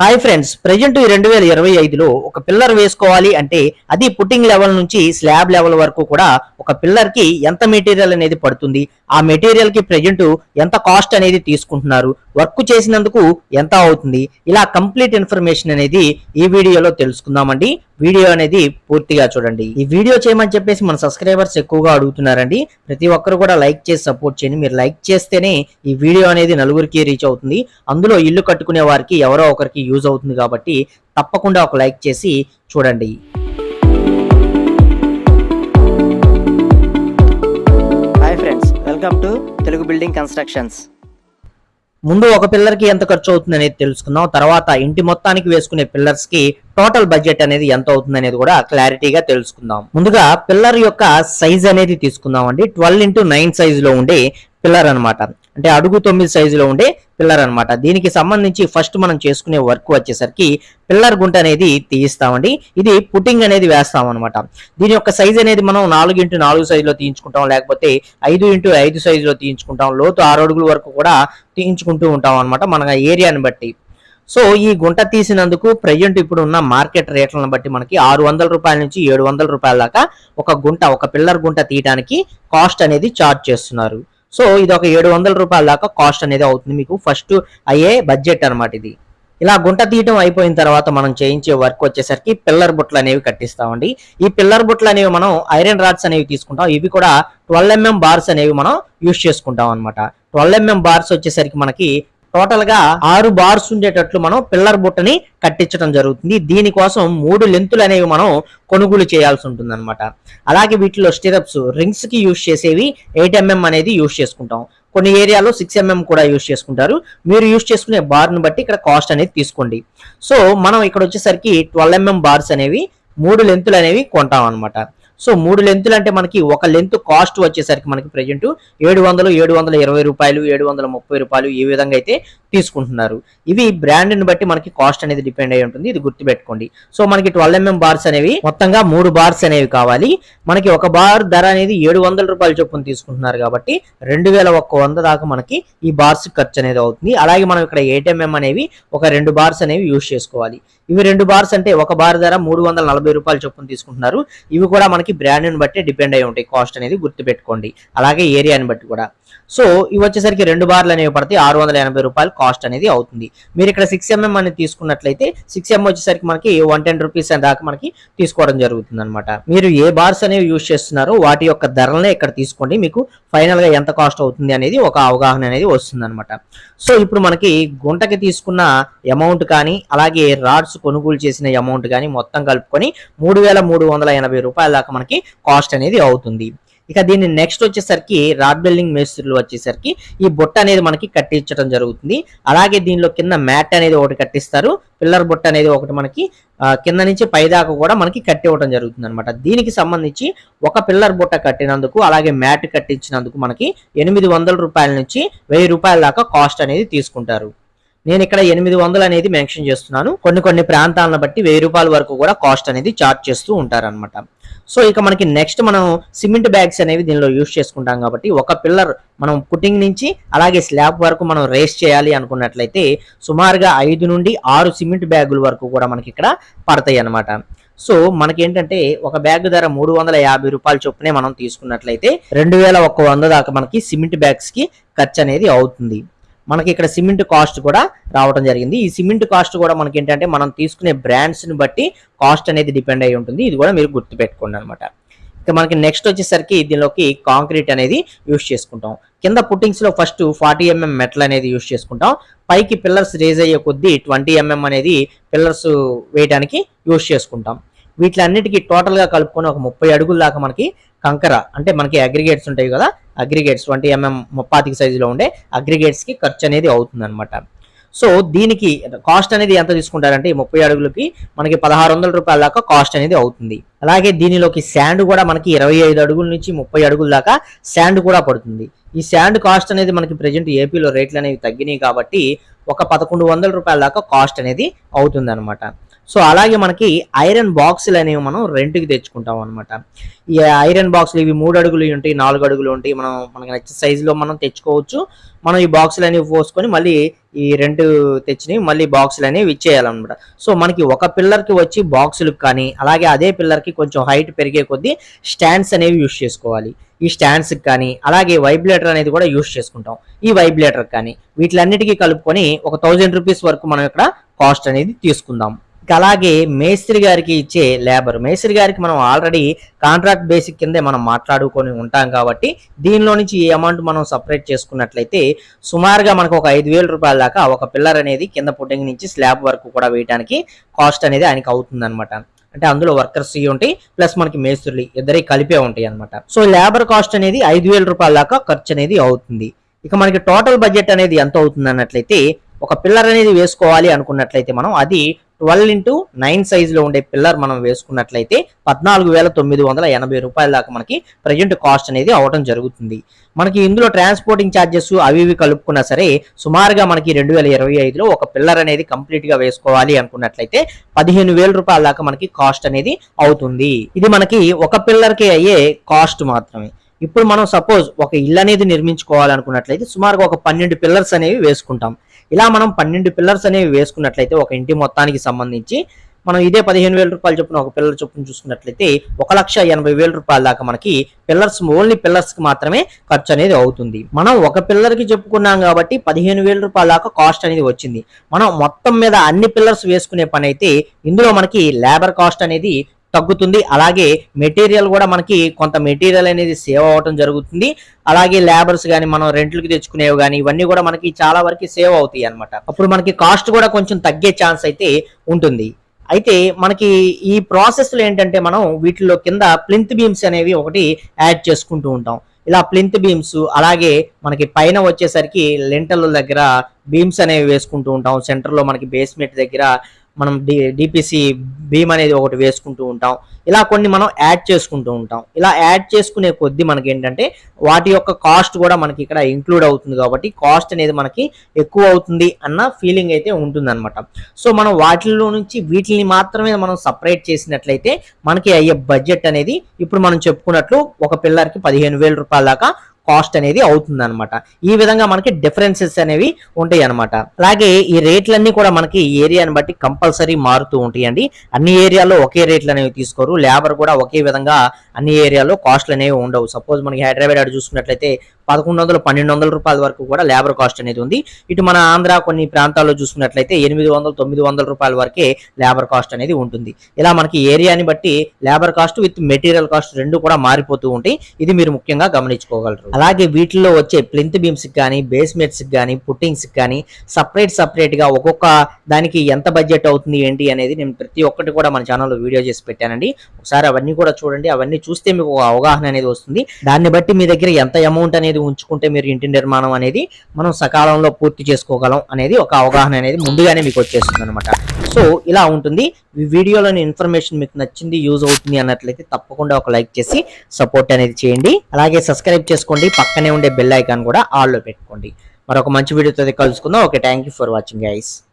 Hi friends present ఈ రెండు వేల ఇరవై ఐదులో ఒక పిల్లర్ వేసుకోవాలి అంటే అది పుట్టింగ్ లెవెల్ నుంచి స్లాబ్ లెవెల్ వరకు కూడా ఒక పిల్లర్కి ఎంత మెటీరియల్ అనేది పడుతుంది? ఆ మెటీరియల్కి ప్రజెంట్ ఎంత కాస్ట్ అనేది తీసుకుంటున్నారు? వర్క్ చేసినందుకు ఎంత అవుతుంది? ఇలా కంప్లీట్ ఇన్ఫర్మేషన్ అనేది ఈ వీడియోలో తెలుసుకుందామండి. వీడియో అనేది పూర్తిగా చూడండి. ఈ వీడియో చేయమని చెప్పేసి మన సబ్స్క్రైబర్స్ ఎక్కువగా అడుగుతున్నారండి. ప్రతి ఒక్కరు కూడా లైక్ చేసి సపోర్ట్ చేయండి. మీరు లైక్ చేస్తేనే ఈ వీడియో అనేది నలుగురికి రీచ్ అవుతుంది. అందులో ఇల్లు కట్టుకునే వారికి ఎవరో ఒకరికి యూజ్ అవుతుంది కాబట్టి తప్పకుండా ఒక లైక్ చేసి చూడండి. Hi friends welcome to Telugu building constructions. ముందు ఒక పిల్లర్కి ఎంత ఖర్చు అవుతుంది అనేది తెలుసుకుందాం. తర్వాత ఇంటి మొత్తానికి వేసుకునే పిల్లర్స్కి టోటల్ బడ్జెట్ అనేది ఎంత అవుతుంది అనేది కూడా క్లారిటీగా తెలుసుకుందాం. ముందుగా పిల్లర్ యొక్క సైజ్ అనేది తీసుకుందాం అండి ట్వెల్వ్ ఇంటూ నైన్ సైజ్లో ఉండే పిల్లర్ అన్నమాట అంటే అడుగు తొమ్మిది సైజులో ఉండే పిల్లర్ అనమాట దీనికి సంబంధించి ఫస్ట్ మనం చేసుకునే వర్క్ వచ్చేసరికి పిల్లర్ గుంట అనేది తీయిస్తామండి. ఇది పుట్టింగ్ అనేది వేస్తాం అనమాట దీని యొక్క సైజ్ అనేది మనం నాలుగు ఇంటూ నాలుగు సైజులో తీయించుకుంటాం. లేకపోతే ఐదు ఇంటూ ఐదు సైజులో తీయించుకుంటాం. లోతు ఆరు అడుగుల వరకు కూడా తీయించుకుంటూ ఉంటాం అనమాట మన ఏరియాని బట్టి. సో ఈ గుంట తీసినందుకు ప్రజెంట్ ఇప్పుడు ఉన్న మార్కెట్ రేట్లను బట్టి మనకి ఆరు వందల రూపాయల నుంచి ఏడు వందల రూపాయల దాకా ఒక గుంట ఒక పిల్లర్ గుంట తీయడానికి కాస్ట్ అనేది చార్జ్ చేస్తున్నారు. సో ఇది ఒక ఏడు వందల రూపాయల దాకా కాస్ట్ అనేది అవుతుంది మీకు. ఫస్ట్ అయ్యే బడ్జెట్ అన్నమాట ఇది. ఇలా గుంట తీయటం అయిపోయిన తర్వాత మనం చేయించే వర్క్ వచ్చేసరికి పిల్లర్ బుట్లు అనేవి కట్టిస్తామండి. ఈ పిల్లర్ బుట్లు అనేవి మనం ఐరన్ రాడ్స్ అనేవి తీసుకుంటాం. ఇవి కూడా ట్వెల్వ్ ఎంఎం బార్స్ అనేవి మనం యూస్ చేసుకుంటాం అనమాట ట్వెల్వ్ ఎంఎం బార్స్ వచ్చేసరికి మనకి టోటల్గా ఆరు బార్స్ ఉండేటట్లు మనం పిల్లర్ బుట్టని కట్టించడం జరుగుతుంది. దీనికోసం మూడు లెంతులు అనేవి మనం కొనుగోలు చేయాల్సి ఉంటుంది అనమాట అలాగే వీటిలో స్టిరప్స్ రింగ్స్కి యూస్ చేసేవి ఎయిట్ ఎంఎం అనేది యూస్ చేసుకుంటాం. కొన్ని ఏరియాలో సిక్స్ ఎంఎం కూడా యూజ్ చేసుకుంటారు. మీరు యూస్ చేసుకునే బార్ని బట్టి ఇక్కడ కాస్ట్ అనేది తీసుకోండి. సో మనం ఇక్కడ వచ్చేసరికి ట్వెల్వ్ ఎంఎం బార్స్ అనేవి మూడు లెంతులు అనేవి కొంటాం అనమాట సో మూడు లెంతులు అంటే మనకి ఒక లెంత్ కాస్ట్ వచ్చేసరికి మనకి ప్రజెంట్ ఏడు వందలు ఏడు వందల ఇరవై రూపాయలు ఏడు వందల ముప్పై రూపాయలు ఈ విధంగా అయితే తీసుకుంటున్నారు. ఇవి బ్రాండ్ని బట్టి మనకి కాస్ట్ అనేది డిపెండ్ అయి ఉంటుంది. ఇది గుర్తుపెట్టుకోండి. సో మనకి ట్వెల్వ్ ఎంఎం బార్స్ అనేవి మొత్తంగా మూడు బార్స్ అనేవి కావాలి. మనకి ఒక బార్ ధర అనేది ఏడు వందల రూపాయల చొప్పున తీసుకుంటున్నారు కాబట్టి రెండు వేల ఒక్క వంద దాకా మనకి ఈ బార్స్ ఖర్చు అనేది అవుతుంది. అలాగే మనం ఇక్కడ ఏటీఎంఎం అనేవి ఒక రెండు బార్స్ అనేవి యూజ్ చేసుకోవాలి. ఇవి రెండు బార్స్ అంటే ఒక బార్ ధర మూడు వందల నలభై రూపాయల చొప్పున తీసుకుంటున్నారు. ఇవి కూడా మనకి బ్రాండ్ని బట్టి డిపెండ్ అయి ఉంటాయి. కాస్ట్ అనేది గుర్తుపెట్టుకోండి. అలాగే ఏరియాని బట్టి కూడా. సో ఇవి వచ్చేసరికి రెండు బార్లు అనేవి పడితే ఆరు వందల ఎనభై రూపాయలు కాస్ట్ అనేది అవుతుంది. మీరు ఇక్కడ సిక్స్ ఎంఎం అనేది తీసుకున్నట్లయితే సిక్స్ ఎం వచ్చేసరికి మనకి వన్ టెన్ రూపీస్ దాకా మనకి తీసుకోవడం జరుగుతుంది అనమాట మీరు ఏ బార్స్ అనేవి యూజ్ చేస్తున్నారో వాటి యొక్క ధరలనే ఇక్కడ తీసుకోండి. మీకు ఫైనల్గా ఎంత కాస్ట్ అవుతుంది అనేది ఒక అవగాహన అనేది వస్తుంది అనమాట సో ఇప్పుడు మనకి గుంటకి తీసుకున్న అమౌంట్ కానీ అలాగే రాడ్స్ కొనుగోలు చేసిన అమౌంట్ కానీ మొత్తం కలుపుకొని మూడు వేల మూడు వందల రూపాయల దాకా మనకి కాస్ట్ అనేది అవుతుంది. ఇక దీన్ని నెక్స్ట్ వచ్చేసరికి రాడ్ బిల్డింగ్ మేస్త్రులు వచ్చేసరికి ఈ బుట్ట అనేది మనకి కట్టించడం జరుగుతుంది. అలాగే దీనిలో కింద మ్యాట్ అనేది ఒకటి కట్టిస్తారు. పిల్లర్ బుట్ట అనేది ఒకటి మనకి కింద నుంచి పైదాకా కూడా మనకి కట్టి ఇవ్వడం జరుగుతుంది అనమాట దీనికి సంబంధించి ఒక పిల్లర్ బుట్ట కట్టినందుకు అలాగే మ్యాట్ కట్టించినందుకు మనకి ఎనిమిది వందల రూపాయల నుంచి వెయ్యి రూపాయల దాకా కాస్ట్ అనేది తీసుకుంటారు. నేను ఇక్కడ ఎనిమిది వందలు అనేది మెన్షన్ చేస్తున్నాను. కొన్ని కొన్ని ప్రాంతాలను బట్టి వెయ్యి రూపాయల వరకు కూడా కాస్ట్ అనేది చార్జ్ చేస్తూ ఉంటారన్నమాట. సో ఇక మనకి నెక్స్ట్ మనం సిమెంట్ బ్యాగ్స్ అనేవి దీనిలో యూస్ చేసుకుంటాం కాబట్టి ఒక పిల్లర్ మనం పుట్టింగ్ నుంచి అలాగే స్లాబ్ వరకు మనం రేస్ చేయాలి అనుకున్నట్లయితే సుమారుగా ఐదు నుండి ఆరు సిమెంట్ బ్యాగుల వరకు కూడా మనకి ఇక్కడ పడతాయి అన్నమాట. సో మనకి ఏంటంటే ఒక బ్యాగ్ ధర మూడు వందల యాభై రూపాయల చొప్పునే మనం తీసుకున్నట్లయితే రెండు వేల ఒక్క వంద దాకా మనకి సిమెంట్ బ్యాగ్స్కి ఖర్చు అనేది అవుతుంది. మనకి ఇక్కడ సిమెంట్ కాస్ట్ కూడా రావడం జరిగింది. ఈ సిమెంట్ కాస్ట్ కూడా మనకి ఏంటంటే మనం తీసుకునే బ్రాండ్స్ని బట్టి కాస్ట్ అనేది డిపెండ్ అయి ఉంటుంది. ఇది కూడా మీరు గుర్తుపెట్టుకోండి అనమాట ఇక మనకి నెక్స్ట్ వచ్చేసరికి దీనిలోకి కాంక్రీట్ అనేది యూస్ చేసుకుంటాం. కింద పుట్టింగ్స్లో ఫస్ట్ ఫార్టీ ఎంఎం మెటల్ అనేది యూస్ చేసుకుంటాం. పైకి పిల్లర్స్ రేజ్ అయ్యే కొద్దీ ట్వంటీ ఎంఎం mm అనేది పిల్లర్స్ వేయడానికి యూస్ చేసుకుంటాం. వీటిలన్నిటికీ టోటల్గా కలుపుకొని ఒక ముప్పై అడుగుల దాకా మనకి కంకర అంటే మనకి అగ్రిగేట్స్ ఉంటాయి కదా అగ్రిగేట్స్ ట్వంటీ ఎంఎం ముప్పాతిక సైజులో ఉండే అగ్రిగేట్స్కి ఖర్చు అనేది అవుతుందన్నమాట. సో దీనికి కాస్ట్ అనేది ఎంత తీసుకుంటారంటే ఈ ముప్పై అడుగులకి మనకి పదహారు వందల రూపాయల దాకా కాస్ట్ అనేది అవుతుంది. అలాగే దీనిలోకి శాండ్ కూడా మనకి ఇరవై ఐదు అడుగుల నుంచి ముప్పై అడుగుల దాకా శాండ్ కూడా పడుతుంది. ఈ శాండ్ కాస్ట్ అనేది మనకి ప్రజెంట్ ఏపీలో రేట్లు అనేవి తగ్గినాయి కాబట్టి ఒక పదకొండు వందల రూపాయల దాకా కాస్ట్ అనేది అవుతుంది అనమాట సో అలాగే మనకి ఐరన్ బాక్సులు అనేవి మనం రెంట్కి తెచ్చుకుంటాం అనమాట ఈ ఐరన్ బాక్సులు ఇవి మూడు అడుగులు ఉంటాయి నాలుగు అడుగులు ఉంటాయి. మనం మనకి నచ్చిన సైజులో మనం తెచ్చుకోవచ్చు. మనం ఈ బాక్సులు అనేవి పోసుకొని మళ్ళీ ఈ రెంట్ తెచ్చినవి మళ్ళీ బాక్సులు అనేవి ఇచ్చేయాలన్నమాట. సో మనకి ఒక పిల్లర్కి వచ్చి బాక్సులకు కానీ అలాగే అదే పిల్లర్కి కొంచెం హైట్ పెరిగే కొద్దీ స్టాండ్స్ అనేవి యూస్ చేసుకోవాలి. ఈ స్టాండ్స్కి కానీ అలాగే వైబ్లేటర్ అనేది కూడా యూస్ చేసుకుంటాం. ఈ వైబ్లేటర్ కానీ వీటిలన్నిటికీ కలుపుకొని ఒక థౌజండ్ రూపీస్ వరకు మనం ఇక్కడ కాస్ట్ అనేది తీసుకుందాం. అలాగే మేస్త్రి గారికి ఇచ్చే లేబర్ మేస్త్రి గారికి మనం ఆల్రెడీ కాంట్రాక్ట్ బేసిక్ కిందే మనం మాట్లాడుకొని ఉంటాం కాబట్టి దీనిలో నుంచి ఈ అమౌంట్ మనం సపరేట్ చేసుకున్నట్లయితే సుమారుగా మనకు ఒక ఐదు వేల రూపాయల దాకా ఒక పిల్లర్ అనేది కింద పుట్టింగ్ నుంచి స్లాబ్ వరకు కూడా వేయడానికి కాస్ట్ అనేది ఆయనకి అవుతుంది అంటే అందులో వర్కర్స్ ఉంటాయి ప్లస్ మనకి మేస్త్రులు ఇద్దరి కలిపే ఉంటాయి అనమాట సో లేబర్ కాస్ట్ అనేది ఐదు వేల రూపాయల దాకా ఖర్చు అనేది అవుతుంది. ఇక మనకి టోటల్ బడ్జెట్ అనేది ఎంత అవుతుంది అన్నట్లయితే ఒక పిల్లర్ అనేది వేసుకోవాలి అనుకున్నట్లయితే మనం అది ట్వెల్వ్ ఇంటూ నైన్ సైజులో ఉండే పిల్లర్ మనం వేసుకున్నట్లయితే పద్నాలుగు వేల తొమ్మిది వందల ఎనభై రూపాయల దాకా మనకి ప్రజెంట్ కాస్ట్ అనేది అవడం జరుగుతుంది. మనకి ఇందులో ట్రాన్స్పోర్టింగ్ ఛార్జెస్ అవి ఇవి కలుపుకున్నా సరే సుమారుగా మనకి రెండు వేల ఇరవై ఐదులో ఒక పిల్లర్ అనేది కంప్లీట్గా వేసుకోవాలి అనుకున్నట్లయితే పదిహేను వేల రూపాయల దాకా మనకి కాస్ట్ అనేది అవుతుంది. ఇది మనకి ఒక పిల్లర్కి అయ్యే కాస్ట్ మాత్రమే. ఇప్పుడు మనం సపోజ్ ఒక ఇల్లు అనేది నిర్మించుకోవాలనుకున్నట్లయితే సుమారుగా ఒక పన్నెండు పిల్లర్స్ అనేవి వేసుకుంటాం. ఇలా మనం పన్నెండు పిల్లర్స్ అనేవి వేసుకున్నట్లయితే ఒక ఇంటి మొత్తానికి సంబంధించి మనం ఇదే పదిహేను వేల రూపాయలు చొప్పున ఒక పిల్లర్ చొప్పున చూసుకున్నట్లయితే ఒక లక్ష ఎనభై వేల రూపాయల దాకా మనకి పిల్లర్స్ ఓన్లీ పిల్లర్స్కి మాత్రమే ఖర్చు అనేది అవుతుంది. మనం ఒక పిల్లర్కి చెప్పుకున్నాం కాబట్టి పదిహేను వేల రూపాయల దాకా కాస్ట్ అనేది వచ్చింది. మనం మొత్తం మీద అన్ని పిల్లర్స్ వేసుకునే పని అయితే ఇందులో మనకి లేబర్ కాస్ట్ అనేది తగ్గుతుంది. అలాగే మెటీరియల్ కూడా మనకి కొంత మెటీరియల్ అనేది సేవ్ అవ్వటం జరుగుతుంది. అలాగే లేబర్స్ కానీ మనం రెంట్లకి తెచ్చుకునేవి కానీ ఇవన్నీ కూడా మనకి చాలా వరకు సేవ్ అవుతాయి అన్నమాట. అప్పుడు మనకి కాస్ట్ కూడా కొంచెం తగ్గే ఛాన్స్ అయితే ఉంటుంది. అయితే మనకి ఈ ప్రాసెస్లు ఏంటంటే మనం వీటిలో కింద ప్లింత్ బీమ్స్ అనేవి ఒకటి యాడ్ చేసుకుంటూ ఉంటాం. ఇలా ప్లింత్ బీమ్స్ అలాగే మనకి పైన వచ్చేసరికి లెంటల దగ్గర బీమ్స్ అనేవి వేసుకుంటూ ఉంటాం. సెంటర్లో మనకి బేస్మెంట్ దగ్గర మనం డి డిపిసి భీమ్ అనేది ఒకటి వేసుకుంటూ ఉంటాం. ఇలా కొన్ని మనం యాడ్ చేసుకుంటూ ఉంటాం. ఇలా యాడ్ చేసుకునే కొద్దీ మనకి ఏంటంటే వాటి యొక్క కాస్ట్ కూడా మనకి ఇక్కడ ఇంక్లూడ్ అవుతుంది కాబట్టి కాస్ట్ అనేది మనకి ఎక్కువ అవుతుంది అన్న ఫీలింగ్ అయితే ఉంటుంది సో మనం వాటిల్లో నుంచి వీటిని మాత్రమే మనం సపరేట్ చేసినట్లయితే మనకి అయ్యే బడ్జెట్ అనేది ఇప్పుడు మనం చెప్పుకున్నట్లు ఒక పిల్లర్కి పదిహేను వేల రూపాయల దాకా కాస్ట్ అనేది అవుతుంది అనమాట ఈ విధంగా మనకి డిఫరెన్సెస్ అనేవి ఉంటాయి అనమాట అలాగే ఈ రేట్లన్నీ కూడా మనకి ఏరియాని బట్టి కంపల్సరీ మారుతూ ఉంటాయండి. అన్ని ఏరియాలో ఒకే రేట్లు అనేవి తీసుకోరు. లేబర్ కూడా ఒకే విధంగా అన్ని ఏరియాలో కాస్ట్లు అనేవి ఉండవు. సపోజ్ మనకి హైదరాబాద్ ఆడ చూసుకున్నట్లయితే పదకొండు వందలు పన్నెండు వందల రూపాయల వరకు కూడా లేబర్ కాస్ట్ అనేది ఉంది. ఇటు మన ఆంధ్ర కొన్ని ప్రాంతాల్లో చూసుకున్నట్లయితే ఎనిమిది వందలు తొమ్మిది వందల రూపాయల వరకే లేబర్ కాస్ట్ అనేది ఉంటుంది. ఇలా మనకి ఏరియాని బట్టి labour cost with material cost రెండు కూడా మారిపోతూ ఉంటాయి. ఇది మీరు ముఖ్యంగా గమనించుకోగలరు. అలాగే వీటిల్లో వచ్చే ప్లింత్ బీమ్స్కి కానీ బేస్మెంట్స్కి కానీ పుట్టింగ్స్కి కానీ సపరేట్ సపరేట్గా ఒక్కొక్క దానికి ఎంత బడ్జెట్ అవుతుంది ఏంటి అనేది నేను ప్రతి ఒక్కటి కూడా మన ఛానల్లో వీడియో చేసి పెట్టానండి. ఒకసారి అవన్నీ కూడా చూడండి. అవన్నీ చూస్తే మీకు ఒక అవగాహన అనేది వస్తుంది. దాన్ని బట్టి మీ దగ్గర ఎంత అమౌంట్ అనేది ఉంచుకుంటే మీరు ఇంటి నిర్మాణం అనేది మనం సకాలంలో పూర్తి చేసుకోగలం అనేది ఒక అవగాహన అనేది ముందుగానే మీకు వచ్చేస్తుంది అనమాట సో ఇలా ఉంటుంది. ఈ వీడియోలోని ఇన్ఫర్మేషన్ మీకు నచ్చింది యూజ్ అవుతుంది అన్నట్లయితే తప్పకుండా ఒక లైక్ చేసి సపోర్ట్ అనేది చేయండి. అలాగే సబ్స్క్రైబ్ చేసుకోండి. పక్కనే ఉండే బెల్ ఐకాన్ కూడా ఆల్లో పెట్టుకోండి. మరొక మంచి వీడియోతో కలుసుకుందాం. Okay thank you for watching guys.